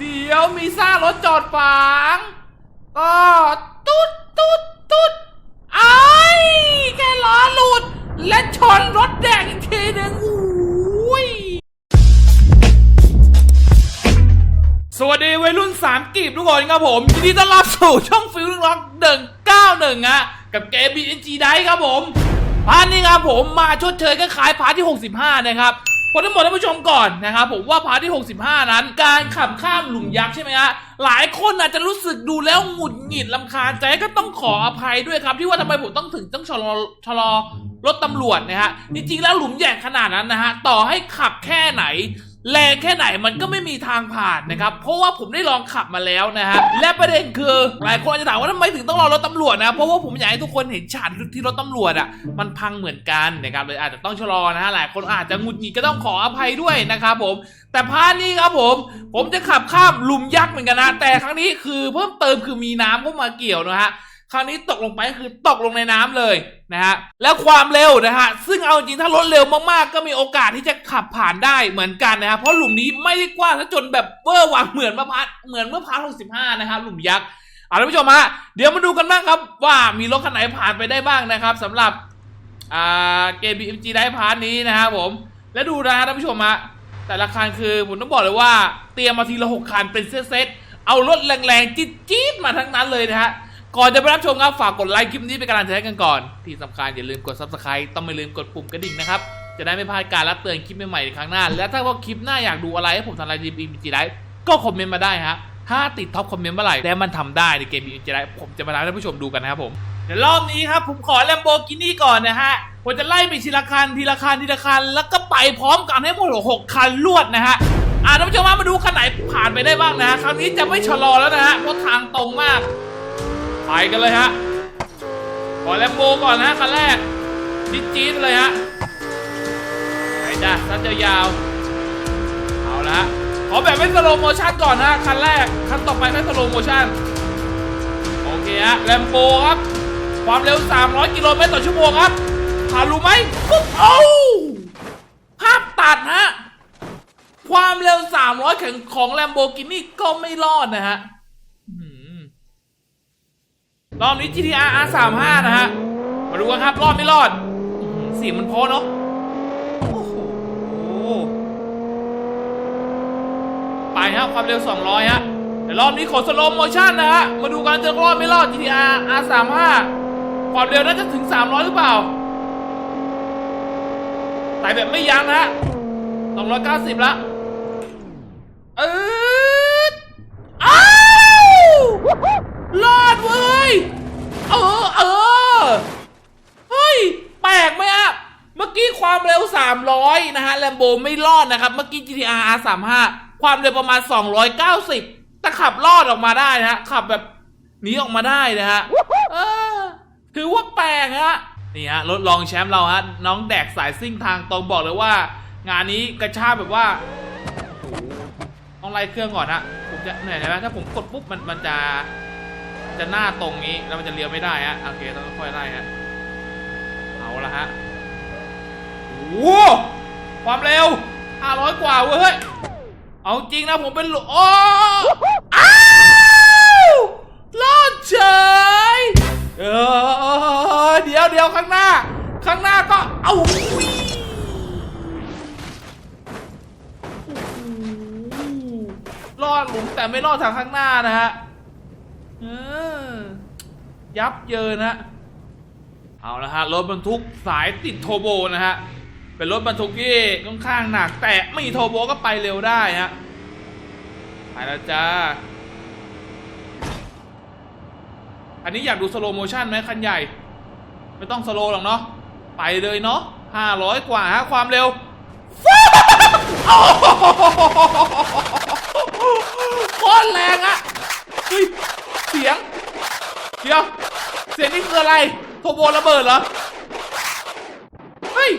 เดี๋ยวมีซ่ารถจอดฝัง ก็ตุ๊ดตุ๊ดตุ๊ดไอ้แค่ล้อหลุด และชนรถแดงอีกทีหนึ่งอุ้ยสวัสดีวัยรุ่นสามกีบทุกคนครับผมยินดีต้อนรับสู่ช่องฟิลล์ล็อกเดิง91ฮะกับเกม BNG ได้ครับผมพาร์ทนี้ครับผมมาชดเชยก็ขายพาร์ทที่ 65 นะครับ คนทั้งหมดท่านผู้ชมก่อนนะครับผมว่าพาร์ทที่ 65 นั้น การขับข้ามหลุมยักษ์ใช่ไหมฮะหลายคนอาจจะรู้สึกดูแล้วหงุดหงิดลำคาญใจก็ต้องขออภัยด้วยครับ ที่ว่าทำไมผมต้องถึงต้องชะลอชะลอรถตำรวจนะฮะจริงๆแล้วหลุมใหญ่ขนาดนั้นนะฮะต่อให้ขับแค่ไหน แรงแค่ไหนมันก็ไม่มีทางผ่านนะครับ เพราะว่าผมได้ลองขับมาแล้วนะฮะและประเด็นคือหลายคนอาจจะถามว่าทำไมถึงต้องรอรถตำรวจนะเพราะว่าผมอยากให้ทุกคนเห็นฉากที่รถตำรวจอะมันพังเหมือนกันนะครับเลยอาจจะต้องชะลอนะฮะหลายคนอาจจะหงุดหงิดก็ต้องขออภัยด้วยนะครับผม แต่พาร์ทนี้ครับผม ผมจะขับข้ามหลุมยักษ์เหมือนกันนะแต่ครั้งนี้คือเพิ่มเติมคือมีน้ำเข้ามาเกี่ยวนะฮะ คราวนี้ตกลงไปคือตกลงในน้ำเลยนะฮะแล้วความเร็วนะฮะซึ่งเอาจริงถ้ารถเร็วมากๆ ก็มีโอกาสที่จะขับผ่านได้เหมือนกันนะฮะเพราะหลุมนี้ไม่ได้กว้างซะจนแบบเวอร์วังเหมือนมะพร้าวเหมือนเมื่อพาร์ท65นะครับหลุมยักษ์เอาละผู้ชมฮะเดี๋ยวมาดูกันบ้างครับว่ามีรถคันไหนผ่านไปได้บ้างนะครับสำหรับอ่าเกม BMG ได้พาร์ทนี้นะครับผมและดูนะฮะท่านผู้ชมฮะแต่ละคันคือผมต้องบอกเลยว่าเตรียมมาทีละหกคันเป็นเซตๆเอารถแรงๆจี๊ดๆมาทั้งนั้นเลยนะฮะ ก่อนจะไปรับชมครับฝากกดไลค์คลิปนี้เป็นกำลังใจให้กันก่อน ที่สำคัญอย่าลืมกด subscribe ต้องไม่ลืมกดปุ่มกระดิ่งนะครับ จะได้ไม่พลาดการรับเตือนคลิปใหม่ๆในครั้งหน้า และถ้าว่าคลิปหน้าอยากดูอะไรให้ผมทำอะไรดีบีจีไลฟ์ก็คอมเมนต์มาได้ฮะถ้าติดท็อปคอมเมนต์เมื่อไหร่และมันทำได้ในเกมบีจีไลฟ์ผมจะมาทำให้ท่านผู้ชมดูกันนะครับผมเดี๋ยวรอบนี้ครับผมขอแลมโบกินี่ก่อนนะฮะผมจะไล่ไปทีละคันทีละคันทีละคัน แล้วก็ไปพร้อมกันให้หมดหกคันรวดนะฮะอ่าท่านผู้ชมมาดูคันไหนผ่านไปได้บ้างนะฮะคราวนี้จะไม่ชะลอแล้วนะฮะเพราะทางตรงมาก ไปกันเลยฮะขอแลมโบก่อนนะคันแรกจี๊ดจี๊ดเลยฮะไปจ้ะสั้นยาวๆเอาละขอแบบไม่สโลโมชั่นก่อนนะคันแรกคันต่อไปไม่สโลโมชั่นโอเคฮะแลมโบครับ ความเร็ว 300 กิโลเมตรต่อชั่วโมงครับผ่านรู้ไหมปุ๊บโอ้ภาพตัดฮะความเร็ว 300 แข่งของแลมโบกินี่ก็ไม่รอดนะฮะ รอบนี้ GTR R35 นะฮะ มาดูกันครับ รอดไม่รอดเสียงมันพอเนาะโอ้โหไปฮะความเร็ว 200 ฮะ แต่รอบนี้ขอสโลโมชั่นนะฮะ มาดูกันจะรอดไม่รอด GTR R35 ความเร็วน่าจะถึง 300 หรือเปล่าไต่แบบไม่ยั้งนะฮะ290 ละ เอออ้าว รอดเว้ย เออ เออ เฮ้ย แปลกไหมอะเมื่อกี้ความเร็ว 300 นะฮะแลมโบไม่รอดนะครับ เมื่อกี้ GTR R35 ความเร็วประมาณ 290แต่ขับรอดออกมาได้นะฮะ ขับแบบหนีออกมาได้นะฮะถือว่าแปลกฮะ นี่ฮะ รถรองแชมป์เราฮะ น้องแดกสายซิ่งทางตรงบอกเลยว่า งานนี้กระชากแบบว่าต้องไล่เครื่องก่อนฮะ ผมจะเหนื่อยนะถ้าผมกดปุ๊บมันมันจะ จะหน้าตรงนี้แล้วมันจะเลี้ยวไม่ได้ฮะ โอเคต้องค่อยไล่ฮะ โอ้ความเร็ว500 กว่าเว้ย เอาจริงนะผมเป็นหลโอ้อ้าวรอดเฉยเออเดี๋ยวเดี๋ยวข้างหน้า ข้างหน้าก็ เอาอุ๊ยโอ้โหรอดหลุมแต่ไม่รอดทางข้างหน้านะฮะยับเยินฮะเอาละฮะ รถบรรทุกสายติดโทโบนะฮะ เป็นรถบรรทุกที่ค่อนข้างหนัก แต่ไม่มีโทโบก็ไปเร็วได้ฮะไปแล้วจ้า อันนี้อยากดูสโลโมชั่นไหมคันใหญ่ ไม่ต้องสโลหรอกเนาะไปเลยเนาะห้าร้อยกว่าฮะความเร็วโคตรแรงอะเฮ้ยเสียง เดี๋ยว เสียงนี่คืออะไรโทโบระเบิดเหรอ เฮ้ย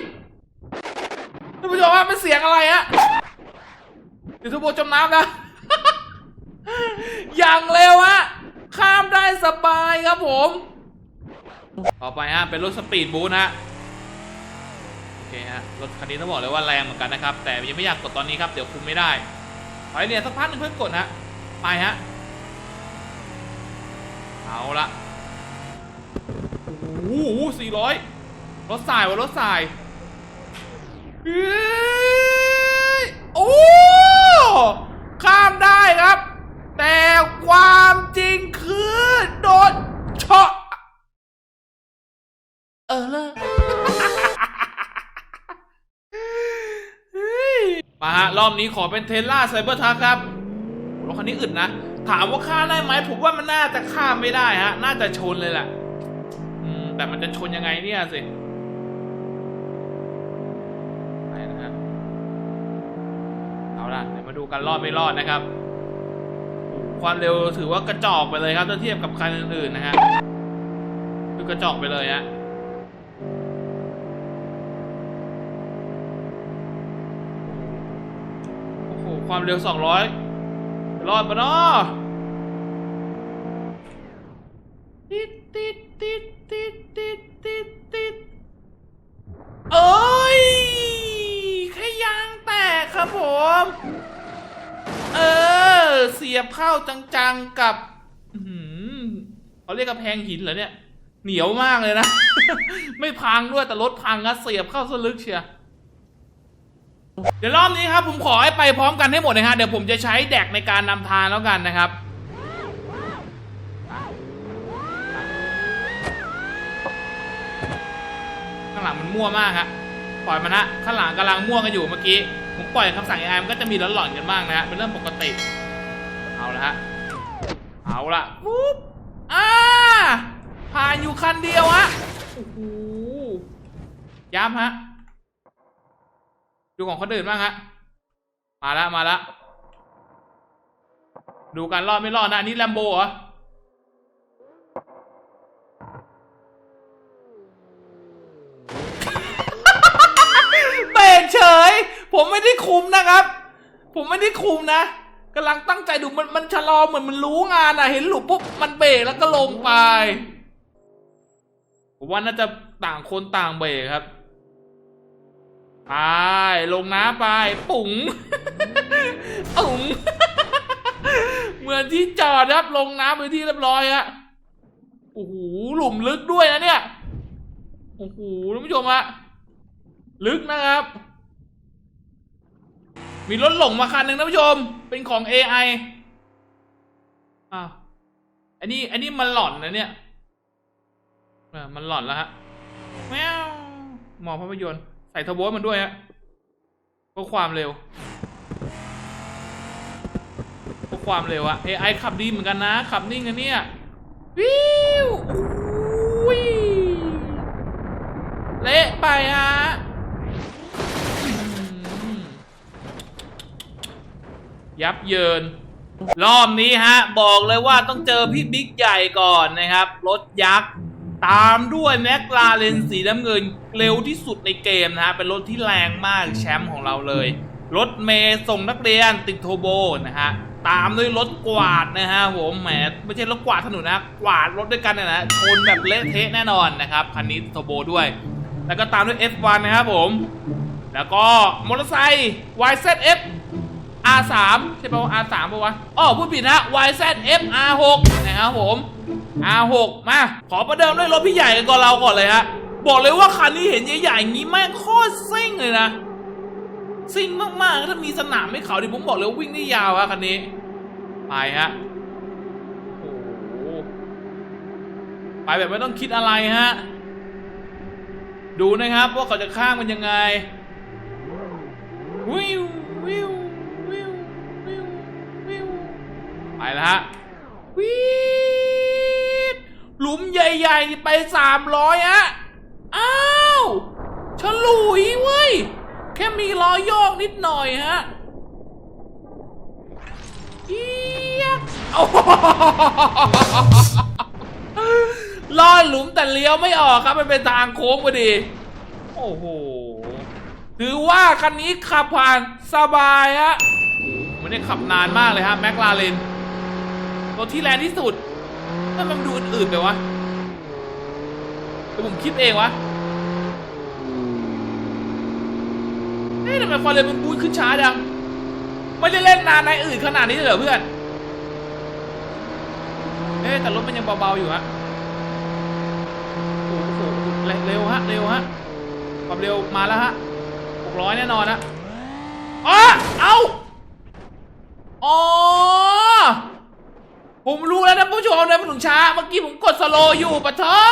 ท่านผู้ชม ว่ามันเสียงอะไรฮะเดี๋ยวทโบจมน้ำนะ อย่างเร็วฮะ ข้ามได้สบายครับผม ต่อไปฮะ เป็นรถสปีดบูทนะฮะ โอเคฮะ รถคันนี้ต้องบอกเลยว่าแรงเหมือนกันนะครับ แต่ยังไม่อยากกดตอนนี้ครับ เดี๋ยวคุมไม่ได้ขอให้เรียนสักพักหนึ่งเพื่อกดฮะ ไปฮะ เอาละโอ้โหสี่ร้อยรถสายวะรถสายเฮ้ย โอ้ข้ามได้ครับ แต่ความจริงคือโดนเฉาะเออเลยมาฮะ รอบนี้ขอเป็นเทสลาไซเบอร์ทักครับรถคันนี้อึดนะ ถามว่าข้าได้ไหมผมว่ามันน่าจะข้ามไม่ได้ฮะ น่าจะชนเลยแหละแต่มันจะชนยังไงเนี่ยสิไปนะฮะเอาล่ะ เดูกันรอดไม่รอดนะครับ ความเร็วถือว่ากระจอกไปเลยครับถ้าเทียบกับคันอื่นๆนะฮะคือกระจอกไปเลยฮะโอ้โหความเร็ว 200 รอดปะเนาะติดติดติดติดติดติดติดเอ้ยแค่ยางแตกครับผม เออ เสียบเข้าจังๆกับเขาเรียกกระแพงหินเหรอเนี่ย เหนียวมากเลยนะ ไม่พังด้วยแต่รถพังนะเสียบเข้าสลึกเชียเดี๋ยวรอบนี้ครับ ผมขอให้ไปพร้อมกันให้หมดนะฮะเดี๋ยวผมจะใช้แดกในการนำทางแล้วกันนะครับข้างหลังมันมั่วมากฮะปล่อยมันนะข้างหลังกำลังมั่วกันอยู่เมื่อกี้ ผมปล่อยคำสั่ง AI มันก็จะมีหลอนๆกันบ้างนะฮะเป็นเรื่องปกติ เอาละฮะ เอาละปุ๊บอ่าผ่านอยู่คันเดียวฮะโอ้โหย้ำฮะ ดูของคนอื่นบ้างฮะ มาล้วมาล้วดูการรอดไม่รอดนะอันนี้แลมโบเหรอเบรกเฉย ผมไม่ได้คุมนะครับ ผมไม่ได้คุมนะกำลังตั้งใจดูมันมันชะลอเหมือนมันรู้งานอะ เห็นหลุมปุ๊บมันเบรกแล้วก็ลงไปผมว่าน่าจะต่างคนต่างเบรกครับไปลงน้ำไป ปุ๋งปุ๋งเหมือนที่จอดครับลงน้ำไปที่เรียบร้อยฮะโอ้โหหลุมลึกด้วยนะเนี่ยโอ้โหท่านผู้ชมฮะลึกนะครับ มีรถหลงมาคันหนึ่งท่านผู้ชม เป็นของ AI อ้าวอันนี้ อันนี้มันหล่อนนะเนี่ยเออมันหล่อนแล้วฮะแมวมอภาพยนตร์ใส่เทอร์โบให้มันด้วยฮะเพื่อความเร็วเพื่อความเร็วอะ AI ขับดีเหมือนกันนะ ขับนิ่งกันเนี่ย วิวอุ้ยเละไปฮะอืม ยับเยิน รอบนี้ฮะ บอกเลยว่าต้องเจอพี่บิ๊กใหญ่ก่อนนะครับ รถยักษ์ ตามด้วยแม็กลาเรนสีน้ำเงินเร็วที่สุดในเกมนะฮะ เป็นรถที่แรงมากแชมป์ของเราเลย รถเมย์ส่งนักเรียนติดโทโบนะฮะตามด้วยรถกวาดนะฮะผมแหมไม่ใช่รถกวาดถนนนะกวาดรถด้วยกันเนยนะชนแบบเละเทะแน่นอนนะครับคันนี้โทโบด้วย แล้วก็ตามด้วย F1 นะครับผม แล้วก็มอเตอร์ไซค์ YZF R3 ใช่ป่าว R3 ป่าวะอ๋อพูดผิดนะ YZF R6 นะครับผม R6 มา ขอประเดิมด้วยรถพี่ใหญ่กันก่อนเราก่อนเลยฮะ บอกเลยว่าคันนี้เห็นใหญ่ๆอย่างนี้แม่งโคตรซิ่งเลยนะ ซิ่งมากๆ ถ้ามีสนามให้เขาดิผมบอกเลยววิ่งได้ยาวฮะคันนี้ ไปฮะโอ้ไปแบบไม่ต้องคิดอะไรฮะ ดูนะครับว่าเขาจะข้ามมันยังไง วิววิวววิววิว ไปแล้วฮะวิดหลุมใหญ่ๆไปสามร้อยฮะ อ้าวฉลุยเว้ย แค่มีรอยโยกนิดหน่อยฮะเอี๊ยกโอ้โหลอดหลุมแต่เลี้ยวไม่ออกครับ มันเป็นทางโค้งพอดี โอ้โห ถือว่าคันนี้ขับผ่านสบายฮะไม่ได้ขับนานมากเลยฮะแมคลาเรน ตัวที่แรงที่สุดถ้ามันดูอื่นๆไปวะหรือผมคิดเองวะเฮ้ยทำไมความเร็วมันบูทขึ้นช้าจังไม่ได้เล่นนานในอื่นขนาดนี้เลยเหรอเพื่อนเฮ้ยแต่รถมันยังเบาๆอยู่ฮะโอ้โหเร็วฮะเร็วฮะความเร็วมาแล้วฮะหกร้อยแน่นอนนะอ๋อเอาอ๋อ ผมรู้แล้วนะผู้ชมนะมันถึงช้า เมื่อกี้ผมกดสโลอยู่ปะเถอะ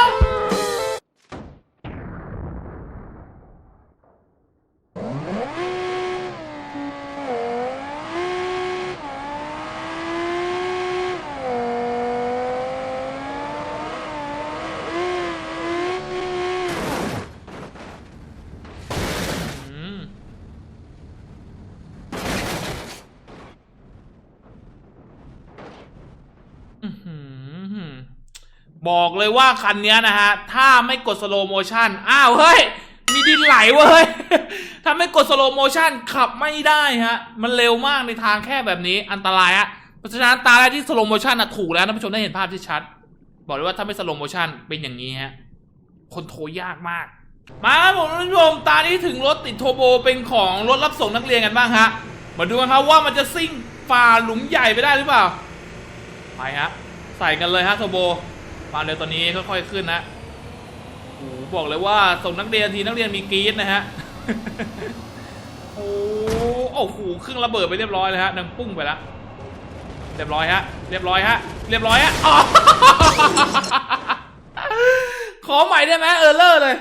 มอื้อหือบอกเลย ว่าคันนี้นะฮะ ถ้าไม่กดสโลโมชันอ้าวเฮ้ย มีดินไหลเว้ย ถ้าไม่กดสโลโมชันขับไม่ได้ฮะ มันเร็วมากในทางแค่แบบนี้อันตรายฮะ เพราะฉะนั้นตาแรกที่สโลโมชันอะถูกแล้วท่านผู้ชมได้เห็นภาพที่ชัด บอกเลยว่าถ้าไม่สโลโมชันเป็นอย่างนี้ฮะ คนโทรยากมาก มาครับผมท่านผู้ชมตานี้ถึงรถติดโทโบเป็นของรถรับส่งนักเรียนกันบ้างฮะ มาดูกันครับว่ามันจะซิ่งฝ่าหลุมใหญ่ไปได้หรือเปล่า ไปฮะ ใส่กันเลยฮะโทโบ ความเร็วตอนนี้ค่อยๆขึ้นนะโอ้โหบอกเลยว่าส่งนักเรียนทีนักเรียนมีกรี๊ดนะฮะโอ้โอ้โหเครื่องระเบิดไปเรียบร้อยเลยฮะดังปุ้งไปแล้วเรียบร้อยฮะเรียบร้อยฮะเรียบร้อยฮะขอใหม่ได้ไหมเออเลอร์เลย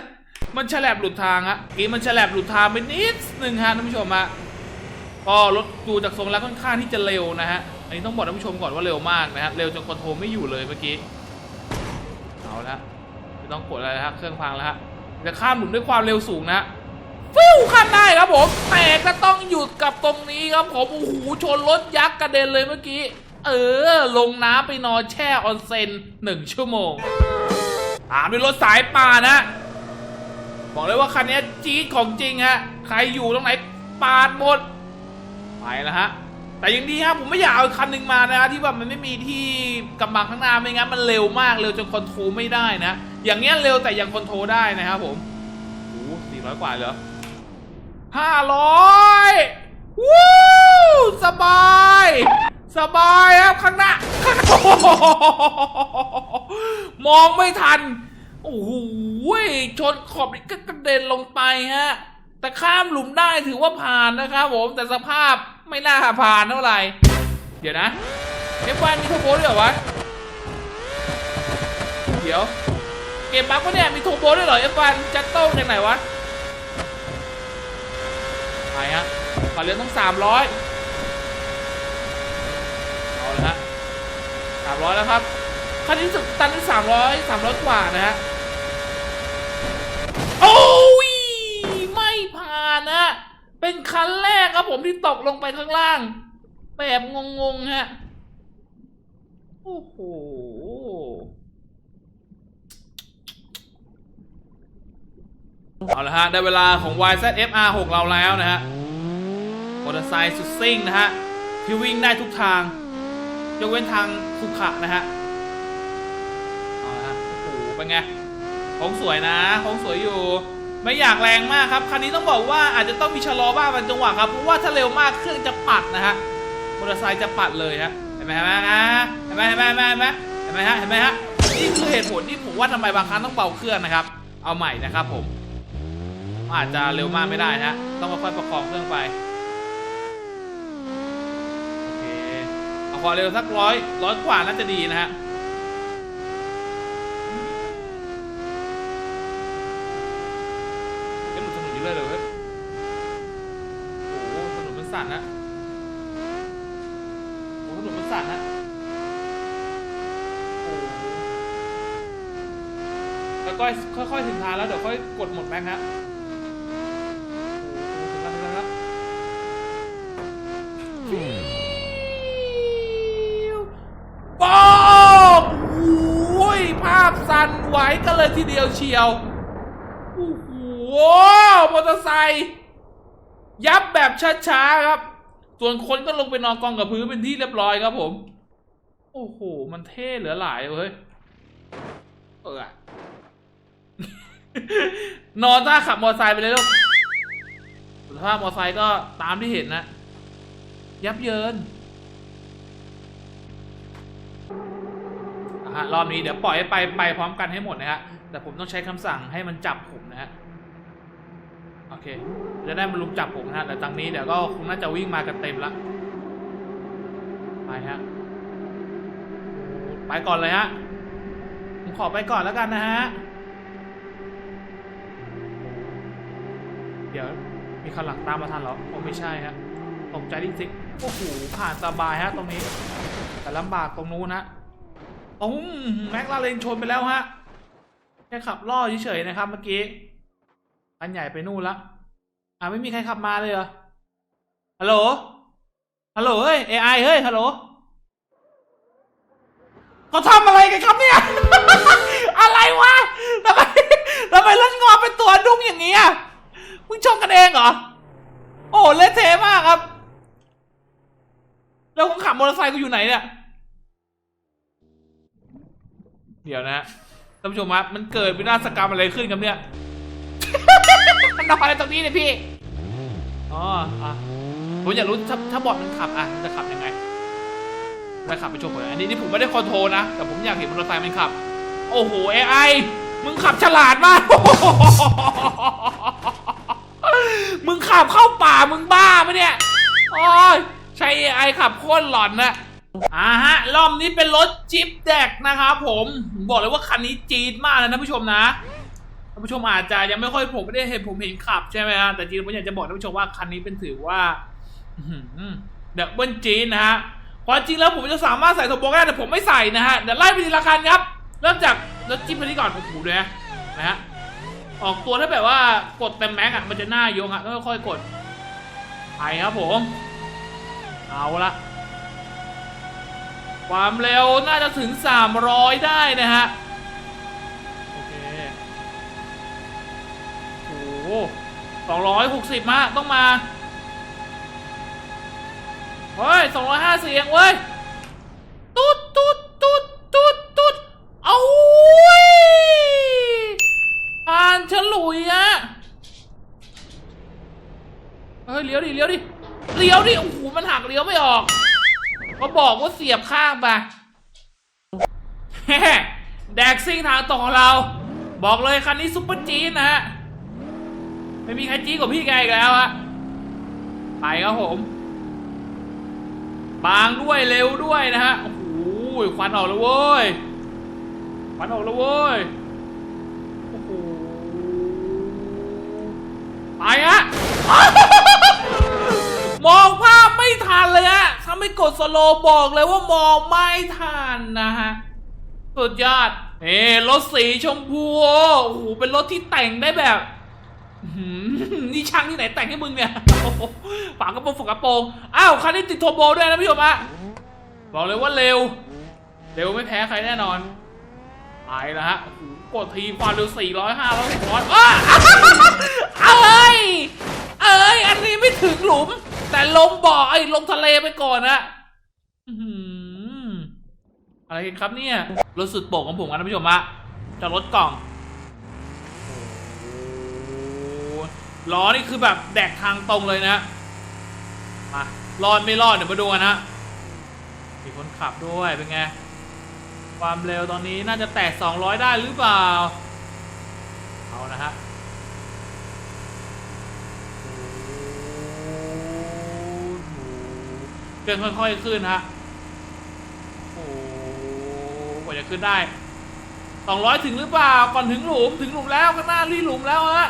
มันฉลับหลุดทางฮะกีมันฉลับหลุดทางไปนิดหนึ่งฮะท่านผู้ชมฮะก็รถดูจากทรงแล้วค่อนข้างที่จะเร็วนะฮะอันนี้ต้องบอกท่านผู้ชมก่อนว่าเร็วมากนะฮะเร็วจนคอนโทรลไม่อยู่เลยเมื่อกี้ ละไม่ต้องกดอะไรแล้วฮะเครื่องพังแล้วฮะจะข้ามหลุมด้วยความเร็วสูงนะฮะฟิวข้ามได้ครับผมแต่ก็ต้องหยุดกับตรงนี้ครับผมโอ้โหชนรถยักษ์กระเด็นเลยเมื่อกี้ เออ ลงน้ำไปนอนแช่ออนเซ็นหนึ่งชั่วโมงตามด้วยรถสายป่านะ บอกเลยว่าคันนี้จี๊ดของจริงฮะ ใครอยู่ตรงไหนปาดหมด ไปแล้วฮะ แต่ยังดีครับผมไม่อยากเอาคันหนึ่งมานะฮะที่แบบมันไม่มีที่กำบังข้างหน้าไม่งั้นมันเร็วมากเร็วจนคอนโทรลไม่ได้นะ อย่างเงี้ยเร็วแต่ยังคอนโทรลได้นะครับผมโอ้สี่ร้อยกว่าเหรอห้าร้อยวู้สบาย สบายครับข้างหน้า มองไม่ทัน โอ้โหชนขอบนี่ก็กระเด็นลงไปฮะ แต่ข้ามหลุมได้ถือว่าผ่านนะครับผมแต่สภาพ ไม่น่าผ่านเท่าไหร่ เดี๋ยวนะเอฟวันมีโทโบด้วยเหรอวะ เดี๋ยว เกมบั๊กวะเนี่ยมีโทโบด้วยเหรอเอฟวันจะโต้งจากไหนวะไปฮะขอเรือต้องสามร้อยเอาละฮะสามร้อยแล้วครับคันนี้สึกตันที่สามร้อยสามร้อยกว่านะฮะ เป็นคันแรกครับผมที่ตกลงไปข้างล่าง แบบงงๆฮะ โอ้โห เอาละฮะ ได้เวลาของ YZF-R 6 เราแล้วนะฮะมอเตอร์ไซค์สุดซิ่งนะฮะ ที่วิ่งได้ทุกทาง ยกเว้นทางขุขะนะฮะ เอาละฮะ โอ้โห เป็นไงโค้งสวยนะโค้งสวยอยู่ ไม่อยากแรงมากครับ คันนี้ต้องบอกว่าอาจจะต้องมีชะลอบ้างบางจังหวะครับ เพราะว่าถ้าเร็วมากเครื่องจะปัดนะฮะ มอเตอร์ไซค์จะปัดเลยฮะ เห็นไหมเห็นไหมเห็นไหมเห็นไหมเห็นไหมเห็นไหมเห็นไหมฮะ เห็นไหมฮะ นี่คือเหตุผลที่ผมว่าทำไมบางครั้งต้องเบาเครื่องนะครับ เอาใหม่นะครับผม อาจจะเร็วมากไม่ได้นะฮะ ต้องค่อยๆประคองเครื่องไป โอเค เอาความเร็วสักร้อยร้อยกว่าน่าจะดีนะฮะ เอ้ยหลุดถนนนี้เลยเหรอเว้ยโอ้โหถนนมันสั่นนะโอ้โหถนนมันสั่นนะโอ้โหแล้วก็ค่ อยถึงทางแล้วเดี๋ยวค่อยกดหมดแม็กซ์ฮะโอ้โหถึงแล้วถึงแล้วถึงแล้วป๊อบโอ้ยภาพสั่นไหวกันเลยทีเดียวเชียว โอ้โหมอเตอร์ไซค์ยับแบบช้าๆครับ ส่วนคนก็ลงไปนอนกองกับพื้นเป็นที่เรียบร้อยครับผม โอ้โห มันเท่เหลือหลายเว้ยเออ นอนถ้าขับมอเตอร์ไซค์ไปเลยลูกสภาพมอเตอร์ไซค์ก็ตามที่เห็นนะ ยับเยินอะฮะรอบนี้เดี๋ยวปล่อยไปไปพร้อมกันให้หมดนะฮะแต่ผมต้องใช้คำสั่งให้มันจับผมนะฮะโอเคจะได้มาลุมจับผมนะฮะแต่ตอนนี้เดี๋ยวก็คงน่าจะวิ่งมากันเต็มละไปฮะไปก่อนเลยฮะผมขอไปก่อนแล้วกันนะฮะ เดี๋ยวมีคันหลังตามมาทันเหรอโอ้ไม่ใช่ฮะตกใจดิสิโอ้โหผ่านสบายฮะตรงนี้ แต่ลำบากตรงนู้นนะตุ้มแม็กลาเรนชนไปแล้วฮะแค่ขับล่อเฉยๆนะครับเมื่อกี้คันใหญ่ไปนู่นละอ่าไม่มีใครขับมาเลยเหรอฮัลโหลฮัลโหลเฮ้ย AI เฮ้ยฮัลโหลเขาทำอะไรกันครับเนี่ย อะไรวะทำไมทำไมรถงอเป็นตัวดุ้งอย่างนี้อะ มึงชนกันเองเหรอ โอ้เละเทะมากครับ แล้วคนขับมอเตอร์ไซค์กูอยู่ไหนเนี่ย เดี๋ยวนะท่านผู้ชมครับมันเกิดวินาศกรรมอะไรขึ้นครับเนี่ย มันนอนอะไรตรงนี้เนี่ยพี่ อ๋ออะผมอยากรู้ถ้าถ้าบอดมันขับอะจะขับยังไงจะขับไปชมผมอันนี้นี่ผมไม่ได้คอนโทรลนะ แต่ผมอยากเห็นมอเตอร์ไซค์มันขับ โอ้โห AI มึงขับฉลาดมาก มึงขับเข้าป่ามึงบ้าไหมเนี่ยโอ้ยใช้ AI ขับโคตรหลอนนะอ่าฮะรอบนี้เป็นรถจิ๊บแดกนะครับผมผมบอกเลยว่าคันนี้จี๊ดมากเลยนะผู้ชมนะท่านผู้ชมอาจจะยังไม่ค่อยผมไม่ได้เห็นผมเห็นขับใช่ไหมฮะแต่จริงผมอยากจะบอกท่านผู้ชมว่าคันนี้เป็นถือว่าเดบเบิลจีนนะฮะความจริงแล้วผมจะสามารถใส่โทโบก็ได้แต่ผมไม่ใส่นะฮะเดี๋ยวไล่ไปทีละคันครับ เริ่มจากรถจิ๊บคันนี้ก่อนโอ้โหด้วยนะนะฮะ ออกตัวถ้าแบบว่ากดเต็มแม็กอะมันจะหน้าโยงอะต้องค่อยๆกดไปครับผม เอาละความเร็วน่าจะถึง 300 ได้นะฮะ โอเค โอ้โหสองร้อยหกสิบมาต้องมา เฮ้ยสองร้อยห้าสิบเองเว้ย ตุ๊ดตุ๊ดตุ๊ดตุ๊ดตุ๊ดเอา้ย ผ่านฉลุยอะเฮ้ยเลี้ยวดิเลี้ยวดิเลี้ยวดิโอ้โหมันหักเลี้ยวไม่ออกเขาบอกว่าเสียบข้างไปแฮ่แดกซิ่งทางตรงของเรา บอกเลยคันนี้ซุปเปอร์จีนนะฮะไม่มีใครจี้กว่าพี่แกอีกแล้วฮะไปครับผม บางด้วยเร็วด้วยนะฮะโอ้โหควันออกแล้วเว้ยควันออกแล้วเว้ย โอ้โห ไปฮะ มองภาพไม่ทันเลยฮะถ้าไม่กดสโลว์บอกเลยว่ามองไม่ทันนะฮะ สุดยอดเอ้รถสีชมพูโอ้โหเป็นรถที่แต่งได้แบบอื้อหือนี่ช่างที่ไหนแต่งให้มึงเนี่ยโอ้โหฝากระโปรงฝากระโปรงอ้าวคันนี้ติดโทโบด้วยนะพี่ชมอะบอกเลยว่าเร็ว เร็วไม่แพ้ใครแน่นอนไปแล้วฮะโอ้โห กดทีความเร็ว400 500 600อ้าเอ้ย เอ้ย อันนี้ไม่ถึงหลุม แต่ลงบ่อไอ้ลงทะเลไปก่อนนะอะไรกันครับเนี่ย รถสุดโป่งของผมกันนะพี่ชมอะจะรถกล่องโอ้โหล้อนี่คือแบบแดกทางตรงเลยนะมารอดไม่รอดเดี๋ยวมาดูกันนะมีคนขับด้วยเป็นไง ความเร็วตอนนี้น่าจะแตะ200 ได้หรือเปล่า เอานะฮะเกินค่อยๆขึ้นฮะ โอ้โหกว่าจะขึ้นได้ 200 ถึงหรือเปล่า ก่อนถึงหลุม ถึงหลุมแล้วข้างหน้ารีหลุมแล้วฮะ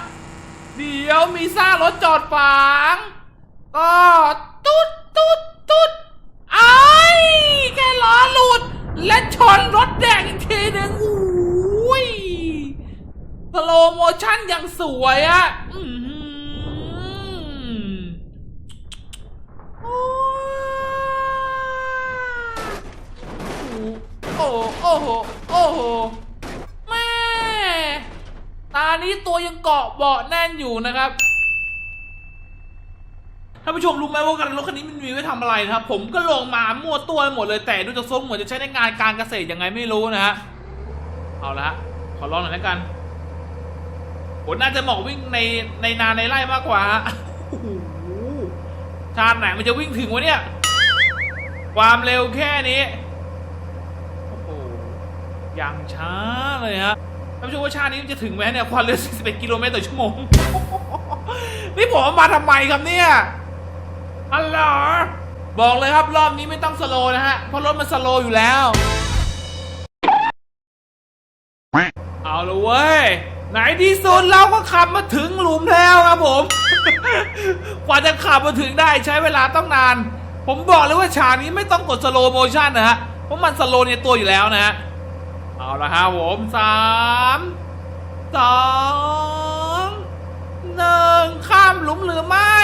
เดี๋ยวมีซ่ารถจอดฝัง ก็ตุ๊ดตุ๊ดตุ๊ดไอ้ายแค่ล้อหลุด และชนรถแดงอีกทีหนึ่งอุ้ยสโลโมชั่นอย่างสวยอะอือโอ้โอ้โอ้โห โอ้โห แม่ ตานี้ตัวยังเกาะเบาะแน่นอยู่นะครับ ท่านผู้ชมรู้ไหมว่าการรถคันนี้มันมีไว้ทำอะไรนะครับ ผมก็ลงมามั่วตัวไปหมดเลยแต่ดูจากทรงเหมือนจะใช้ในงานการเกษตรยังไงไม่รู้นะฮะเอาละขอลองหน่อยแล้วกันผมน่าจะเหมาะวิ่งในในนาในไร่มากกว่าฮะชาติไหนมันจะวิ่งถึงวะเนี่ย ความเร็วแค่นี้โอ้โหย่างช้าเลยฮะท่านผู้ชมว่าชาตินี้มันจะถึงไหมเนี่ยความเร็ว 41 กิโลเมตรต่อชั่วโมง นี่ผมมาทำไมครับเนี่ย อัลลอฮ์บอกเลยครับรอบนี้ไม่ต้องสโลว์นะฮะ เพราะรถมันสโลว์อยู่แล้ว เอาละเว้ย ไหนที่สุดเราก็ขับมาถึงหลุมแล้วครับผม กว่าจะขับมาถึงได้ใช้เวลาต้องนาน ผมบอกเลยว่าฉากนี้ไม่ต้องกดสโลโมชันนะฮะ เพราะมันสโลในตัวอยู่แล้วนะฮะ เอาละครับผมสามสองหนึ่งข้ามหลุมหรือไม่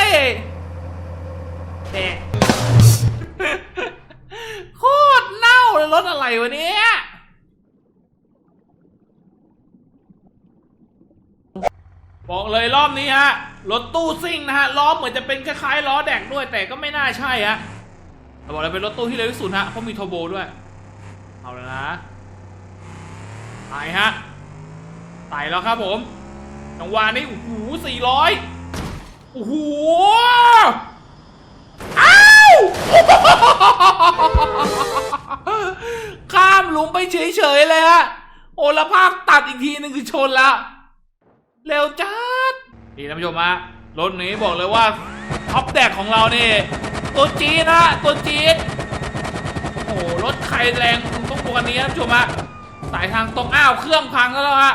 เด็กโคตรเน่าเลยรถอะไรวะเนี่ยบอกเลยรอบนี้ฮะ รถตู้ซิ่งนะฮะ ล้อเหมือนจะเป็นคล้ายๆล้อแดกด้วยแต่ก็ไม่น่าใช่ฮะแต่บอกเลยเป็นรถตู้ที่เร็วที่สุดฮะเพราะมีโทโบด้วย เอาแล้วนะไต่ฮะไต่แล้วครับผมจังหวะนี้โอ้โหสี่ร้อยโอ้โห ข้ามหลุมไปเฉยๆเลยฮะ โอละภาพตัดอีกทีนึงคือชนละเร็วจัดนี่ท่านผู้ชมฮะรถนี้บอกเลยว่าท็อปแดกของเรานี่ตัวจีดนะตัวจีดโอ้โหรถใครแรงต้องตัวนี้ท่านผู้ชมฮะสายทางตรงอ้าวเครื่องพังแล้วฮะ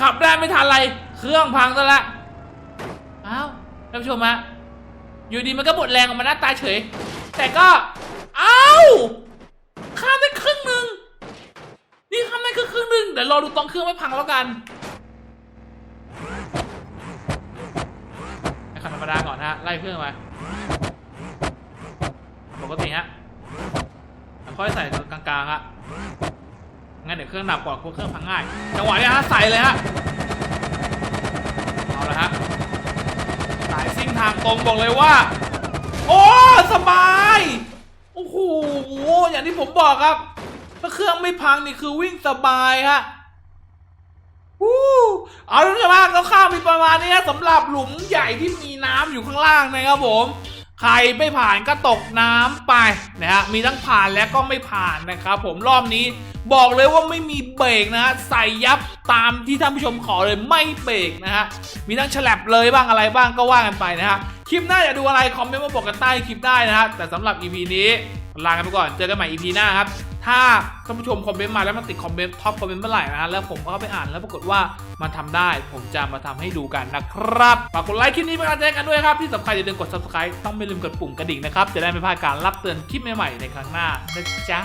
ขับได้ไม่ทันไร เครื่องพังซะละอ้าวท่านผู้ชมฮะ อยู่ดีมันก็หมดแรงออกมาหน้าตาเฉย แต่ก็ เอ้าข้ามได้ครึ่งหนึ่งนี่ทำได้ครึ่งหนึ่งเดี๋ยวรอดูตอนเครื่องไม่พังแล้วกันให้ขันธรรมดาก่อนนะฮะไล่เครื่องไปปกติฮะค่อยใส่กลางๆฮะงั้นเดี๋ยวเครื่องดับก่อนเพราะเครื่องพังง่ายจังหวะนี้ฮะใส่เลยฮะเอาละฮะ ทางตรงบอกเลยว่า โอ้สบายโอ้โหอย่างที่ผมบอกครับ ถ้าเครื่องไม่พังนี่คือวิ่งสบายฮะวู้เอาละมากแล้วข้าวมีประมาณนี้ฮะสำหรับหลุมใหญ่ที่มีน้ำอยู่ข้างล่างนะครับผม ใครไม่ผ่านก็ตกน้ำไปนะฮะมีทั้งผ่านและก็ไม่ผ่านนะครับผมรอบนี้บอกเลยว่าไม่มีเบรกนะฮะใส่ยับตามที่ท่านผู้ชมขอเลยไม่เบรกนะฮะมีทั้งฉลับเลยบ้างอะไรบ้างก็ว่ากันไปนะฮะคลิปหน้าอยากดูอะไรคอมเมนต์มาบอกกันใต้คลิปได้นะฮะแต่สำหรับ EP นี้ลากันไปก่อนเจอกันใหม่ EP หน้าครับ ถ้าท่านผู้ชมคอมเมนต์มาแล้วมันติดคอมเมนต์ท็อปคอมเมนต์เมื่อไหร่นะฮะแล้วผมก็ไปอ่านแล้วปรากฏว่ามันทำได้ ผมจะมาทำให้ดูกันนะครับฝากกดไลค์คลิปนี้เป็นกำลังใจกันด้วยครับ ที่สำคัญอย่าลืมกด subscribe ต้องไม่ลืมกดปุ่มกระดิ่งนะครับจะได้ไม่พลาดการรับเตือนคลิปใหม่ๆในครั้งหน้านะจ๊ะ